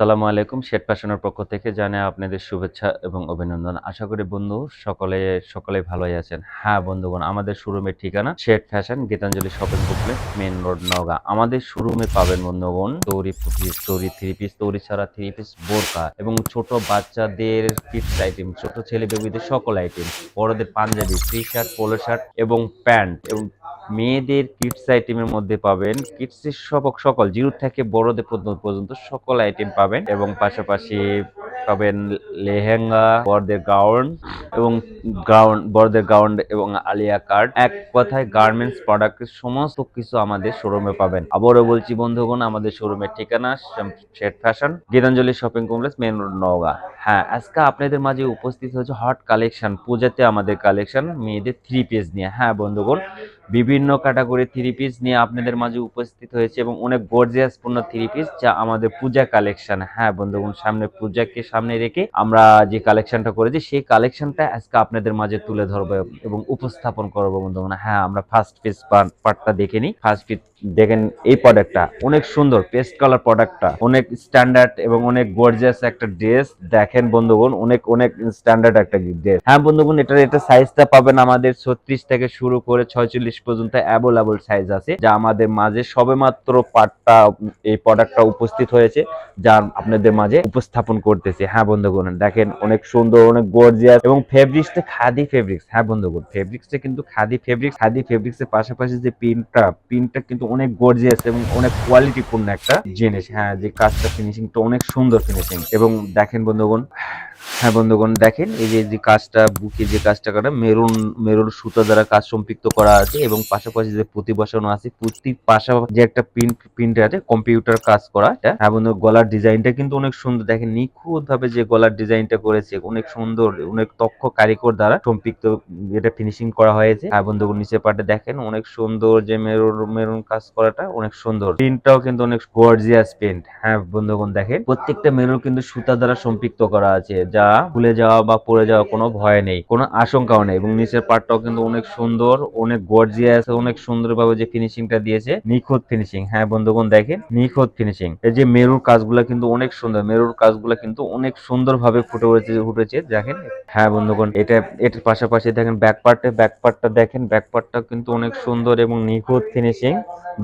সালামু আলাইকুম শেট ফ্যাশনের পক্ষ থেকে জানাই আপনাদের শুভেচ্ছা এবং অভিনন্দন। আশা করি বন্ধু সকলে সকলে ভালোই আছেন। হ্যাঁ বন্ধুগণ, আমাদের শোরুমের ঠিকানা Shet fashion, Gitanjali shopping complex main road, Naogaon. আমাদের শোরুমে পাবেন বন্ধুগণ তৈরি পিস তৈরি থ্রি পিস তৈরি ছাড়া থ্রি পিস বোরকা এবং ছোট বাচ্চাদের কিডস আইটেম ছোট ছেলে বেবিদের সকল আইটেম বড়দের panjabi T shirt polo shirt এবং প্যান্ট এবং মেয়েদের কিডস আইটেমের মধ্যে পাবেন কিডসের সব সকল, জিরো থেকে বড়দের পর্যন্ত সকল আইটেম পাবেন। এবং পাশাপাশি পাবেন লেহেঙ্গা, বড়দের গাউন এবং গাউন, বড়দের গাউন এবং আলিয়া কার্ড। এক কথায় গার্মেন্টস প্রোডাক্টের সমস্ত কিছু আমাদের শোরুমে পাবেন। আবারও বলছি, বন্ধুগণ, আমাদের শোরুমের ঠিকানা Shet fashion Gitanjali shopping complex main road Naogaon. হ্যাঁ আজকে আপনাদের মাঝে উপস্থিত হয়েছে হট কালেকশন পূজাতে আমাদের কালেকশন মেয়েদের থ্রি পিস নিয়ে। হ্যাঁ বন্ধুগণ বিভিন্ন ক্যাটাগরি থ্রি পিস নিয়ে আপনাদের মাঝে উপস্থিত হয়েছে এবং অনেক গর্জিয়াস পূর্ণ থ্রি পিস যা আমাদের পূজা কালেকশন হ্যাঁ বন্ধুগণ, সামনে পূজাকে সামনে রেখে আমরা যে কালেকশনটা করেছি, সেই কালেকশনটা আজকে আপনাদের মাঝে তুলে ধরবো এবং উপস্থাপন করব বন্ধুগণ। হ্যাঁ আমরা ফার্স্ট পিস পার্টটা দেখে নিই। ফার্স্ট পিস দেখেন এই প্রোডাক্টটা অনেক সুন্দর পেস্ট কালার প্রোডাক্টটা অনেক স্ট্যান্ডার্ড এবং অনেক গর্জিয়াস একটা ড্রেস দেখেন বন্ধুগণ, অনেক অনেক স্ট্যান্ডার্ড একটা ড্রেস হ্যাঁ বন্ধুগণ এটার এটা সাইজটা পাবেন আমাদের ছত্রিশ থেকে শুরু করে ছয়চল্লিশ পর্যন্ত অ্যাভেলেবল সাইজ আছে, যা আমাদের মাঝে সবেমাত্র পার্টটা এই প্রোডাক্টটা উপস্থিত হয়েছে, যা আপনাদের মাঝে উপস্থাপন করতেছি। হ্যাঁ বন্ধুগণ, দেখেন অনেক সুন্দর, অনেক গর্জিয়াস এবং ফেব্রিক্সটা খাদি ফেব্রিক্স হ্যাঁ বন্ধুগণ ফেব্রিক্সটা কিন্তু খাদি ফেব্রিক্স খাদি ফেব্রিক্স এর পাশাপাশি যে পিনটা পিনটা কিন্তু অনেক গর্জিয়াস এবং অনেক কোয়ালিটিপূর্ণ একটা জিনিস। হ্যাঁ যে কাজটা ফিনিশিংটা অনেক সুন্দর ফিনিশিং এবং দেখেন বন্ধুগণ হ্যাঁ বন্ধুগণ, দেখেন, এই যে কাজটা, বুকে যে কাজটা করা, মেরুন মেরুন সুতা দ্বারা কাজ সম্পৃক্ত করা আছে এবং পাশাপাশি যে প্রতি বসানো আছে প্রতি পাশাপাশি যে একটা প্রিন্ট প্রিন্ট আছে, কম্পিউটার কাজ করা, এটা হ্যাঁ বন্ধু গলার ডিজাইনটা কিন্তু অনেক সুন্দর। দেখেন নিখুঁত ভাবে যে গলার ডিজাইনটা করেছে, অনেক সুন্দর, অনেক দক্ষ কারিগর দ্বারা সম্পৃক্ত, এটা ফিনিশিং করা হয়েছে। হ্যাঁ বন্ধুগণ, নিচের পাটে দেখেন, অনেক সুন্দর যে মেরুন মেরুন কাজ করাটা অনেক সুন্দর। প্রিন্টটাও কিন্তু অনেক গর্জিয়াস প্রিন্ট। হ্যাঁ বন্ধুগণ, দেখেন, প্রত্যেকটা মেরুন কিন্তু সুতা দ্বারা সম্পৃক্ত করা আছে, যা খুলে যাওয়া বা পড়ে যাওয়া কোনো ভয় নেই, কোনো আশঙ্কাও নেই এবং নিচের পার্টটাও কিন্তু অনেক সুন্দর, অনেক গর্জিয়াস অনেক সুন্দরভাবে যে ফিনিশিংটা দিয়েছে, নিখুঁত ফিনিশিং হ্যাঁ বন্ধুগণ, দেখেন, নিখুঁত ফিনিশিং এই যে মেরুর কাজগুলো কিন্তু অনেক সুন্দর, মেরুর কাজগুলো কিন্তু অনেক সুন্দরভাবে ফুটে উঠেছে উঠেছে, দেখেন। হ্যাঁ বন্ধুগণ, এটা এটার পাশাপাশি দেখেন ব্যাক পার্টে ব্যাক পার্টটা দেখেন ব্যাক পার্টটা কিন্তু অনেক সুন্দর এবং নিখুঁত ফিনিশিং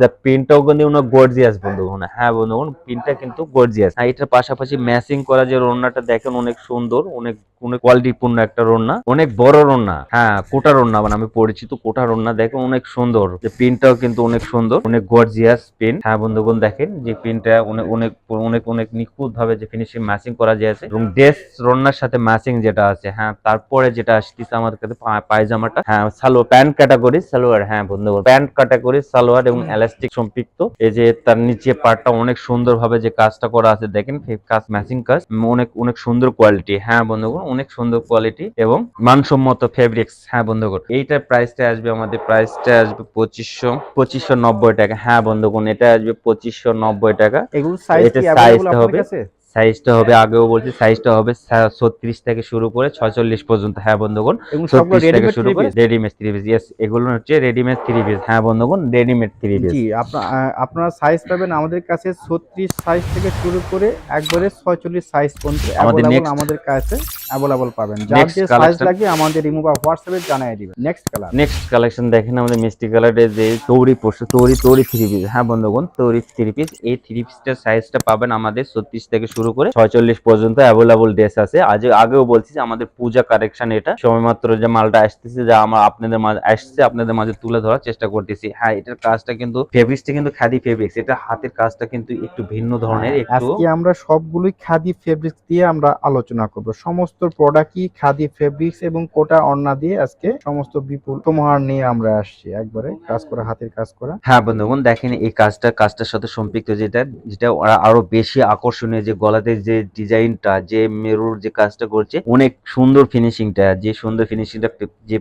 দ্য প্রিন্টটাও কিন্তু অনেক গর্জিয়াস বন্ধুগণ। হ্যাঁ বন্ধুগণ প্রিন্টটা কিন্তু গর্জিয়াস হ্যাঁ এটার পাশাপাশি ম্যাচিং করা যে রোনাটা দেখেন অনেক সুন্দর। অনেক অনেক কোয়ালিটিপূর্ণ একটা রন্না, অনেক বড় রন্না হ্যাঁ কোটা রন্না মানে আমি পরিচিত কোটা রন্না দেখেন অনেক সুন্দর, যে প্রিন্টটাও কিন্তু অনেক সুন্দর, অনেক গর্জিয়াস প্রিন্ট হ্যাঁ বন্ধুগণ দেখেন যে প্রিন্টটা অনেক অনেক অনেক অনেক নিখুঁত ভাবে যে ফিনিশিং ম্যাচিং করা যাচ্ছে এবং ড্রেস রন্নার সাথে ম্যাচিং যেটা আছে হ্যাঁ তারপরে যেটা আসতেছে আমার কাছে পায়জামাটা হ্যাঁ সালোয়ার, প্যান্ট ক্যাটাগরি সালোয়ার হ্যাঁ বন্ধুগণ, প্যান্ট ক্যাটাগরি সালোয়ার এবং এলাস্টিক সম্পৃক্ত, এই যে তার নিচে পার্টটা অনেক সুন্দর ভাবে যে কাজটা করা আছে, দেখেন কাজ ম্যাচিং কাজ, অনেক অনেক সুন্দর কোয়ালিটি হ্যাঁ বন্ধুগণ অনেক সুন্দর কোয়ালিটি এবং মানসম্মত ফেব্রিক্স হ্যাঁ বন্ধুগণ এইটার প্রাইসটা আসবে আমাদের প্রাইসটা আসবে পঁচিশশো পঁচিশশো নব্বই টাকা। হ্যাঁ বন্ধুগণ এটা আসবে পঁচিশশো নব্বই টাকা। এগুলো সাইজ এটা হবে? সাইজটা হবে আগেও বলছি সাইজটা হবে ছত্রিশ থেকে শুরু করে ছয়চল্লিশ পর্যন্ত। হ্যাঁ বন্ধুগণ ছত্রিশ থেকে রেডিমেড শুরু করে রেডিমেড থ্রি পিস ইয়েস এগুলো হচ্ছে রেডিমেড থ্রি পিস হ্যাঁ বন্ধুগণ রেডিমেড থ্রি পিস আপনারা সাইজ পাবেন আমাদের কাছে 36 সাইজ থেকে শুরু করে একবারে 46 সাইজ পর্যন্ত আমাদের আমাদের কাছে অ্যাভেলেবল পাবেন। যার যে সাইজ লাগে আমাদের ইমো বা হোয়াটসঅ্যাপে জানিয়ে দিবেন। নেক্সট কালার নেক্সট কালেকশন দেখেন আমাদের মিষ্টি কালারের যে তৌরি পোস্ট তৌরি তৌরি থ্রি পিস হ্যাঁ বন্ধুগণ তৌরি থ্রি পিস এই থ্রি পিসটার সাইজটা পাবেন আমাদের ছত্রিশ থেকে শুরু করে ছয়চল্লিশ পর্যন্ত অ্যাভেলেবল ড্রেস আছে। আজ আগেও বলছি যে আমাদের পূজা কালেকশন এটা। সময়মাত্র যে মালটা আসতেছে যা আমার আপনাদের মাঝে আসছে আপনাদের মাঝে তুলে ধরার চেষ্টা করতেছি। হ্যাঁ এটার কাজটা কিন্তু ফেব্রিক্সটা কিন্তু খাদি ফেব্রিক্স এটা হাতের কাজটা কিন্তু একটু ভিন্ন ধরনের একটু আজকে আমরা সবগুলোই খাদি ফেব্রিক্স দিয়ে আমরা আলোচনা করব। সমস্ত প্রোডাক্টই খাদি ফেব্রিক্স এবং কোটা অন্না দিয়ে আজকে সমস্ত বিপুল তোমার নিয়ে আমরা আসছি। একবারে কাজ করা হাতের কাজ করা। হ্যাঁ বন্ধুগণ দেখেন এই কাজটা কাজটার সাথে সম্পৃক্ত যেটা যেটা ওরা আরও বেশি আকর্ষণীয় যে গলাতে যে ডিজাইনটা, যে মেরুর যে কাজটা করছে, অনেক সুন্দর ফিনিশিংটা যে সুন্দর ফিনিশিংটা যে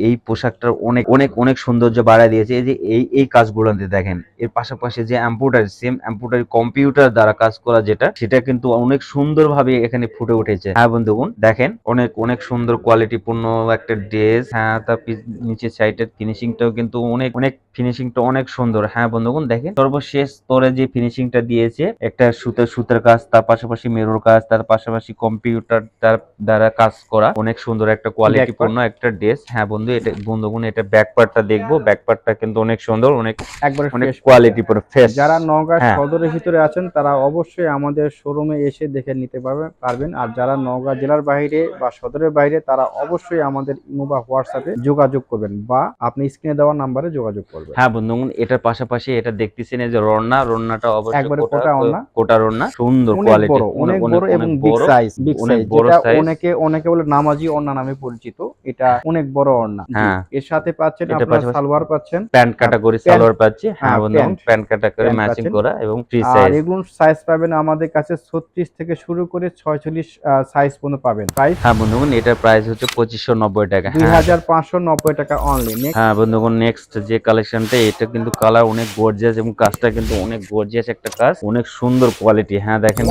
এই- পোশাকটার অনেক অনেক অনেক সৌন্দর্য বাড়ায় দিয়েছে। যে এই এই কাজগুলোতে দেখেন, এর পাশাপাশি যে এম্পুটারি সেম এম্পুটারি কম্পিউটার দ্বারা কাজ করা যেটা, সেটা কিন্তু অনেক সুন্দরভাবে এখানে ফুটে উঠেছে। হ্যাঁ বন্ধুগণ, দেখেন, অনেক অনেক সুন্দর কোয়ালিটিপূর্ণ একটা ড্রেস হ্যাঁ তার নিচের সাইডের ফিনিশিংটাও কিন্তু অনেক অনেক ফিনিশিংটা অনেক সুন্দর। হ্যাঁ বন্ধুগণ দেখেন। সর্বশেষ স্তরে যে ফিনিশিংটা দিয়েছে একটা সুতার সুতার কাজ তার পাশাপাশি মেরুর কাজ তার পাশাপাশি কম্পিউটার তার দ্বারা কাজ করা। অনেক সুন্দর একটা কোয়ালিটি পূর্ণ একটা ড্রেস হ্যাঁ বন্ধু এটা বন্ধুগণ এটা ব্যাক পার্টটা দেখব। ব্যাক পার্টটা কিন্তু অনেক সুন্দর অনেক একবারে অনেক fresh কোয়ালিটি পুরো ফ্রেশ যারা নওগাঁ হ্যাঁ। সদরের ভিতরে আছেন তারা অবশ্যই আমাদের শোরুমে এসে দেখে নিতে পারবেন পারবেন। আর যারা নওগাঁ জেলার বাইরে বা সদরের বাইরে তারা অবশ্যই আমাদের ইমো বা হোয়াটসঅ্যাপে যোগাযোগ করবেন বা আপনি স্ক্রিনে দেওয়া নাম্বারে যোগাযোগ করবেন। হ্যাঁ বন্ধুগণ এটার পাশাপাশি এটা দেখতেছেন যে রন্না রন্নাটা অবশ্যই একবারে কোটা ওড়না। কোটা রন্না সুন্দর কোয়ালিটি অনেক বড় এবং বিগ সাইজ বিগ সাইজ যেটা অনেকে অনেকে বলে নামাজি ওড়না নামে পরিচিত এটা অনেক বড় জি, হ্যাঁ। এর সাথে পাচ্ছেন আপনারা সালোয়ার পাচ্ছেন। প্যান্ট ক্যাটাগরি সালোয়ার পাচ্ছি। হ্যাঁ হ্যাঁ, বন্ধুগণ প্যান্ট। ক্যাটাগরি ম্যাচিং করা এবং ফ্রি আর সাইজ এগুলোর সাইজ পাবেন আমাদের কাছে ছত্রিশ থেকে শুরু করে ছয়চল্লিশ সাইজ পর্যন্ত পাবেন। প্রাইস হ্যাঁ বন্ধুগণ এটার প্রাইস হচ্ছে পঁচিশশো নব্বই টাকা। দুই হ্যাঁ হাজার পাঁচশো নব্বই টাকা অনলি হ্যাঁ বন্ধুগণ নেক্সট যে কালেকশনটা এটা কিন্তু কালার অনেক গর্জিয়াস এবং কাজটা কিন্তু অনেক গর্জিয়াস একটা কাজ। অনেক সুন্দর কোয়ালিটি হ্যাঁ দেখেন.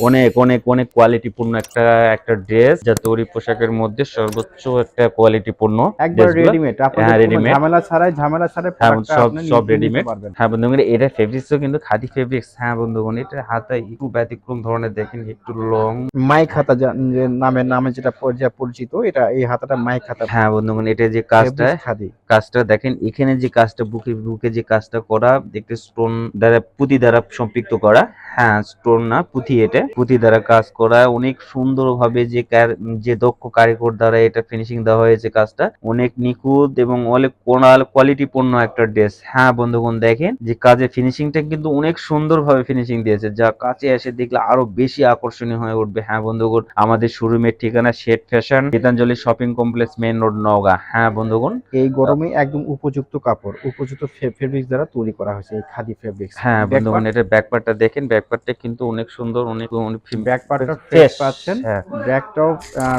অনেক অনেক অনেক কোয়ালিটি পূর্ণ একটা একটা ড্রেস যা তৈরি পোশাকের মধ্যে সর্বোচ্চ একটা কোয়ালিটি পূর্ণ একবার রেডিমেড হ্যাঁ, ঝামেলা ছাড়াই ঝামেলা ছাড়াই হ্যাঁ, সব- সব হ্যাঁ বন্ধুগণ এটা ফেব্রিক্সও কিন্তু খাদি ফেব্রিক্স হ্যাঁ বন্ধুগণ এটা হাতে একটু ব্যতিক্রম ধরনের দেখেন একটু লং মাইক হাতা নামে নামে যেটা পর- পরিচিত এটা এই হাতাটা মাইক হাতা। হ্যাঁ বন্ধুগণ এটা যে কাজটা খাদি কাজটা দেখেন এখানে যে কাজটা বুকে বুকে যে কাজটা করা দেখতে স্টোন দ্বারা, পুঁতি দ্বারা সম্পৃক্ত করা। হ্যাঁ স্টোন না পুঁথি এটা। পুঁথি দ্বারা কাজ করা। অনেক সুন্দরভাবে যে কার- যে দক্ষ কারিগর দ্বারা এটা ফিনিশিং দেওয়া হয়েছে কাজটা, অনেক নিখুঁত এবং অনেক কোনাল কোয়ালিটি পূর্ণ একটা ড্রেস হ্যাঁ বন্ধুগণ, দেখেন যে কাজের ফিনিশিংটা কিন্তু অনেক সুন্দরভাবে ফিনিশিং দিয়েছে। যা কাছে এসে দেখলে আরও বেশি আকর্ষণীয় হয়ে উঠবে। হ্যাঁ বন্ধুগণ, আমাদের শোরুমের ঠিকানা Shade Fashion, Gitanjali shopping complex main road, Naogaon. হ্যাঁ বন্ধুগণ। এই গরমে একদম উপযুক্ত কাপড়। উপযুক্ত ফেব্রিক্স দ্বারা তৈরি করা হয়েছে এই খাদি ফেব্রিক্স হ্যাঁ বন্ধুগণ এটার ব্যাকপার্টটা দেখেন ব্যাকপার্টটা কিন্তু অনেক সুন্দর অনেক ব্যাক পার্টটা ফ্রেশ পাচ্ছেন হ্যাঁ ব্যাকটাও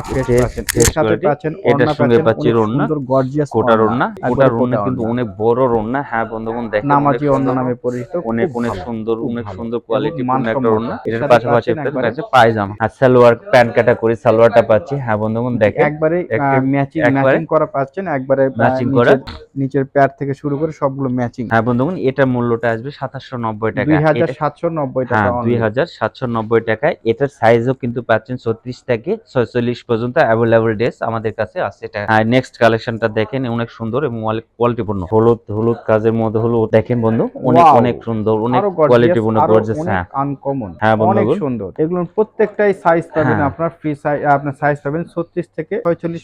ফ্রেশ পাচ্ছেন। এর সাথে পাচ্ছেন ওড়না সঙ্গে পাচ্ছেন পাচ্ছি ওড়না, সুন্দর গর্জিয়াস কোটা রন্না কোটা একবারে রন্না কোটা কিন্তু অনেক বড় রন্না হ্যাঁ বন্ধুগণ দেখেন নামাজি অন্য নামে পরিচিত অনেক অনেক সুন্দর অনেক সুন্দর কোয়ালিটি একটা মানসম্মত। রন্না। এর এটার পাশাপাশি কাছে পায়জামা। আর সালোয়ার প্যান্ট ক্যাটাগরি সালোয়ারটা পাচ্ছি। হ্যাঁ বন্ধুগণ দেখেন একবারে একটি- ম্যাচিং ম্যাচিং করা পাচ্ছেন একবারে Matching করা। নিচের প্যাড থেকে শুরু করে সবগুলো ম্যাচিং হ্যাঁ বন্ধুগণ এটার মূল্যটা আসবে সাতাশশো নব্বই টাকা। দুই হাজার সাতশো নব্বই টাকা হ্যাঁ দুই হাজার সাতশো নব্বই টাকায় এটার সাইজও কিন্তু পাচ্ছেন ছত্রিশ থেকে ছয়চল্লিশ পর্যন্ত অ্যাভেলেবল ড্রেস আমাদের কাছে আছে। এটা নেক্সট কালেকশনটা দেখেন অনেক সুন্দর এবং অনেক কোয়ালিটিপূর্ণ হলুদ হলুদ কাজের মধ্যে হলো দেখেন বন্ধু অনেক অনেক সুন্দর অনেক কোয়ালিটিপূর্ণ গর্জেস হ্যাঁ। আনকমন হ্যাঁ, অনেক সুন্দর। এগুলোর প্রত্যেকটাই সাইজ পাবেন হ্যাঁ। আপনার ফ্রি সাইজ আপনার সাইজ পাবেন 36 থেকে 45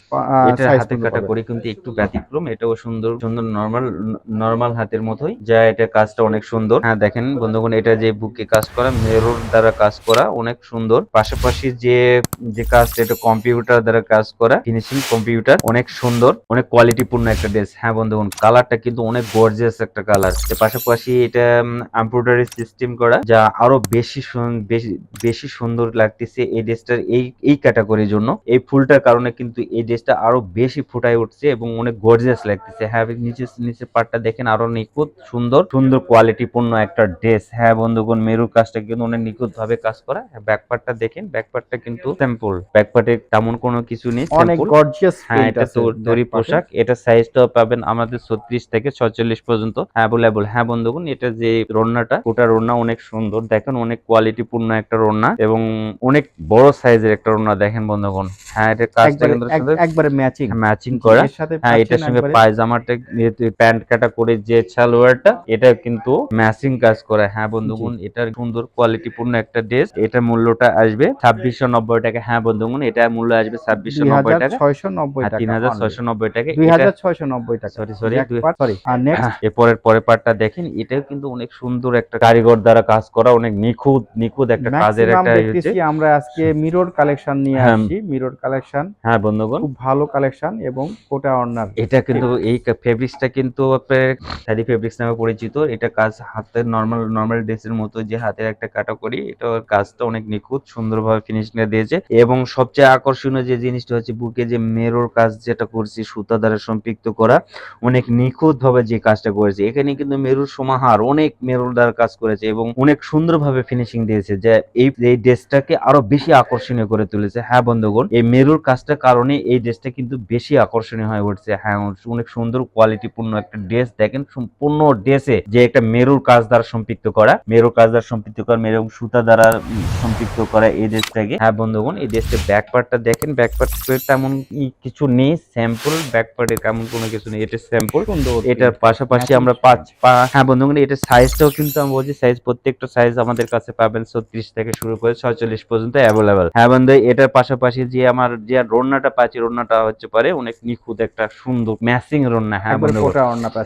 এটা সাইজ কাটা করি কিন্তু একটু ব্যতিক্রম এটাও সুন্দর সুন্দর নরমাল নরমাল হাতের মতোই। যা এটা কাজটা অনেক সুন্দর। হ্যাঁ দেখেন বন্ধুগণ, এটা যে বুকে কাজ করা, মেরুর দ্বারা কাজ করা অনেক সুন্দর। পাশাপাশি যে যে কাজ এটা কম্পিউটার দ্বারা কাজ করা ফিনিশিং কম্পিউটার অনেক সুন্দর, অনেক কোয়ালিটিপূর্ণ একটা ড্রেস হ্যাঁ বন্ধুগণ কালারটা কিন্তু অনেক গর্জিয়াস একটা কালার পাশাপাশি এটা এমব্রয়ডারি সিস্টেম করা, যা আরও বেশি বেশি সুন্দর লাগতেছে এই ড্রেসটার এই এই ক্যাটাগরির জন্য। এই ফুলটার কারণে কিন্তু এই ড্রেসটা আরও বেশি ফুটায় উঠছে এবং অনেক গর্জিয়াস লাগতেছে। হ্যাঁ নিচে নিচে পাটটা দেখেন আরও নিখুঁত সুন্দর সুন্দর কোয়ালিটি পূর্ণ একটা ড্রেস হ্যাঁ বন্ধুগণ মেরুর কাজটা কিন্তু অনেক নিখুঁত ভাবে কাজ করা। ব্যাক পার্টটা দেখেন ব্যাক পার্টটা কিন্তু সিম্পল ব্যাক পার্টে তেমন কোনো কিছু নেই অনেক গর্জিয়াস হ্যাঁ এটা তৈরি পোশাক এটা সাইজটাও পাবেন আমাদের ছত্রিশ থেকে ছয়চল্লিশ পর্যন্ত। অ্যাভেলেবল হ্যাঁ বন্ধুগণ এটা যে রন্নাটা ওটা রন্না অনেক সুন্দর। দেখেন অনেক কোয়ালিটি পূর্ণ একটা রন্না এবং অনেক বড় সাইজের একটা রন্না দেখেন বন্ধুগণ। হ্যাঁ এটা কাজটা কিন্তু একবারে ম্যাচিং ম্যাচিং করা। হ্যাঁ এটার সঙ্গে পায়জামাটা প্যান্ট কাটা করে যে সালোয়ারটা এটা কিন্তু ম্যাচিং কাজ করা। হ্যাঁ বন্ধুগণ এটার সুন্দর কোয়ালিটি পূর্ণ একটা ড্রেস এটার মূল্যটা আসবে ছাব্বিশশো নব্বই টাকা। হ্যাঁ বন্ধুগণ এটা মূল্য আসবে ছাব্বিশশো নব্বই টাকা। 2690 হ্যাঁ টাকা তিন হাজার ছয়শো নব্বই টাকা। এটা- 2690 টাকা। Sorry, sorry, Back দুই- part, sorry আর নেক্সট হ্যাঁ, এরপরের পরের পার্টটা দেখেন এটাও কিন্তু অনেক সুন্দর একটা কারিগর দ্বারা কাজ করা অনেক নিখুঁত নিখুঁত একটা কাজের একটা ইয়ে আমরা আজকে মিরর কালেকশন নিয়ে হ্যাঁ। আসছি। মিরর কালেকশন হ্যাঁ বন্ধুগণ। খুব ভালো কালেকশন এবং কোটা অর্নার। এটা কিন্তু এই ফেব্রিক্সটা কিন্তু আপনার শাড়ি ফেব্রিক্স নামে পরিচিত। এটা কাজ হাতের নর্মাল নর্মাল ড্রেসের মতো যে হাতের একটা কাটা করি এটা কাজটা অনেক নিখুঁত, সুন্দরভাবে ফিনিশিং দিয়েছে। এবং সবচেয়ে আকর্ষণীয় যে জিনিসটা হচ্ছে বুকে যে মেরোর কাজ যেটা করছি, সুতা দ্বারা সম্পৃক্ত করা, অনেক নিখুঁত ভাবে যে কাজটা করেছে। এখানে কিন্তু মেরুর সমাহার, অনেক মেরুর দ্বারা কাজ করেছে এবং অনেক সুন্দরভাবে ফিনিশিং দিয়েছে যে এই এই ড্রেসটাকে আরও বেশি আকর্ষণীয় করে তুলেছে। হ্যাঁ বন্ধুগণ, এই মেরুর কাজটার কারণে এই ড্রেসটা কিন্তু বেশি আকর্ষণীয় হয়ে উঠছে। হ্যাঁ অনেক সুন্দর কোয়ালিটিপূর্ণ একটা ড্রেস ড্রেস দেখেন সম্পূর্ণ ড্রেসে যে একটা মেরুর কাজ দ্বারা সম্পৃক্ত করা মেরুর কাজ দ্বারা সম্পৃক্ত করা মেরু সুতা দ্বারা সম্পৃক্ত করা এই ড্রেসটাকে হ্যাঁ বন্ধুগণ এই ড্রেসটা ব্যাক পার্টটা দেখেন ব্যাক পার্ট তেমন কিছু নেই স্যাম্পল ব্যাক পার্টের তেমন কোনো কিছু নেই এটা স্যাম্পল এটার পাশাপাশি আমরা পাঁচ পা হ্যাঁ বন্ধুগণ এটা সাইজটাও কিন্তু আমি বলছি সাইজ প্রত্যেকটা সাইজ আমাদের কাছে পাবেন ছত্রিশ থেকে শুরু করে ছয়চল্লিশ পর্যন্ত অ্যাভেলেবেল হ্যাঁ বন্ধু এটার পাশাপাশি যে আমার যে রোনাটা পাচ্ছি রোনাটা হচ্ছে পারে অনেক নিখুঁত একটা সুন্দর ম্যাচিং রোনা হ্যাঁ বন্ধু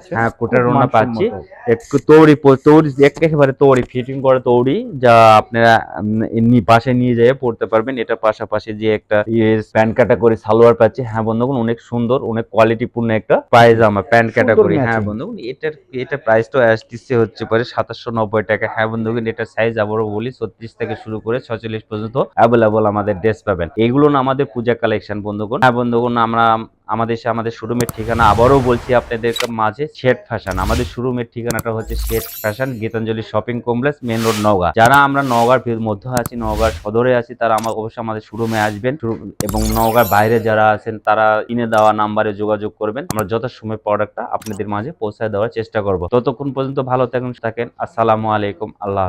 হ্যাঁ কোটার। পাচ্ছি। একটু তৈরি প- একেবারে তৈরি ফিটিং করে তৈরি যা আপনারা উম, নিয়ে যেয়ে পড়তে পারবেন। এটা পাশাপাশি যে একটা প্যান্ট ক্যাটাগরি সালোয়ার পাচ্ছি। হ্যাঁ বন্ধুগণ অনেক সুন্দর অনেক কোয়ালিটিপূর্ণ একটা পায়জামা প্যান্ট ক্যাটাগরি। হ্যাঁ matching। বন্ধুগণ এটার এটা প্রাইসটা আসতেছে হচ্ছে পরে সাতাশশো নব্বই টাকা। হ্যাঁ বন্ধুগণ এটার সাইজ আবারও বলি ছত্রিশ থেকে শুরু করে ছচল্লিশ পর্যন্ত অ্যাভেলেবল আমাদের ড্রেস পাবেন। এইগুলো না আমাদের পূজা কালেকশন বন্ধুগণ। হ্যাঁ বন্ধুগণ আমরা আমাদের আমাদের শোরুমের ঠিকানা আবারও বলছি আপনাদের মাঝে শেড ফ্যাশন। আমাদের শোরুমের ঠিকানাটা হচ্ছে Shade Fashion, Gitanjali shopping complex, main road, Naogaon. যারা আমরা নওগাঁর মধ্যে আছি, নওগাঁর সদরে আছি, তারা আমার অবশ্যই আমাদের শোরুমে আসবেন। এবং নওগাঁর বাইরে যারা আছেন, তারা কিনে দেওয়া নাম্বারে যোগাযোগ করবেন। আমরা যথাসময় প্রোডাক্টটা আপনাদের মাঝে পৌঁছায় দেওয়ার চেষ্টা করব। ততক্ষণ পর্যন্ত ভালো থাকুন থাকেন। আসসালামু আলাইকুম, আল্লাহ।